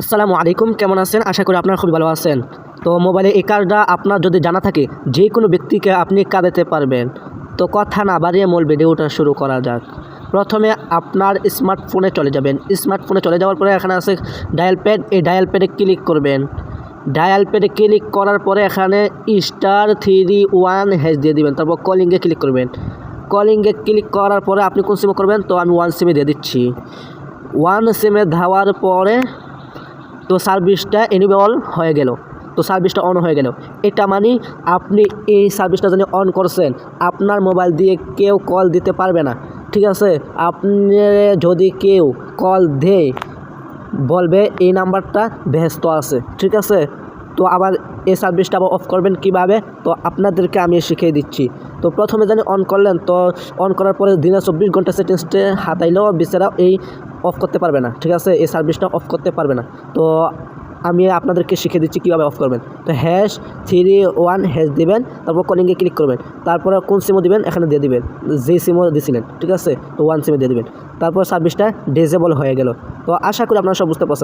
আসসালামু আলাইকুম, কেমন আছেন? আশা করি আপনারা খুবই ভালো আছেন। তো মোবাইলে এই কাজটা আপনার যদি জানা থাকে, যে কোনো ব্যক্তিকে আপনি কাঁদাতে পারবেন। তো কথা না বাড়িয়ে মূল ভিডিওটা শুরু করা যাক। প্রথমে আপনার স্মার্টফোনে চলে যাবেন। স্মার্টফোনে চলে যাওয়ার পরে এখানে আছে ডায়াল প্যাড। এই ডায়াল প্যাডে ক্লিক করবেন। ডায়াল প্যাডে ক্লিক করার পরে এখানে স্টার থ্রি ওয়ান হ্যাশ দিয়ে দিবেন। তারপর কলিংয়ে ক্লিক করবেন। কলিংয়ে ক্লিক করার পরে আপনি কোন সিমে করবেন? তো আমি ওয়ান সিমে দিয়ে দিচ্ছি। ওয়ান সিমে ধাওয়ার পরে তো সার্ভিসটা এনিবল হয়ে গেল। তো সার্ভিসটা অন হয়ে গেল। এটা মানে আপনি এই সার্ভিসটা যদি অন করছেন, আপনার মোবাইল দিয়ে কেউ কল দিতে পারবে না। ঠিক আছে? আপনি যদি কেউ কল দেয়, বলবে এই নাম্বারটা ব্যস্ত আছে। ঠিক আছে? তো আবার এই সার্ভিসটা আবার অফ করবেন কীভাবে? তো আপনাদেরকে আমি শিখিয়ে দিচ্ছি। তো প্রথমে জানি অন করলেন, তো অন করার পরে দিনে চব্বিশ ঘণ্টা সেটিংসটে হাতাইলেও বেচারা এই অফ করতে পারবে না, ঠিক আছে? এই সার্ভিসটা অফ করতে পারবে না। তো আমি আপনাদেরকে শিখে দিচ্ছি কীভাবে অফ করবেন। তো হ্যাশ থ্রি ওয়ান হ্যাশ দিবেন, তারপর কলিংয়ে ক্লিক করবেন। তারপরে কোন সিমও দিবেন, এখানে দিয়ে দিবেন। যে সিমও দিয়েছিলেন ঠিক আছে? তো ওয়ান সিমে দিয়ে দিবেন। তারপর সার্ভিসটা ডিজেবল হয়ে গেল। তো আশা করি আপনারা সব বুঝতে পারছেন।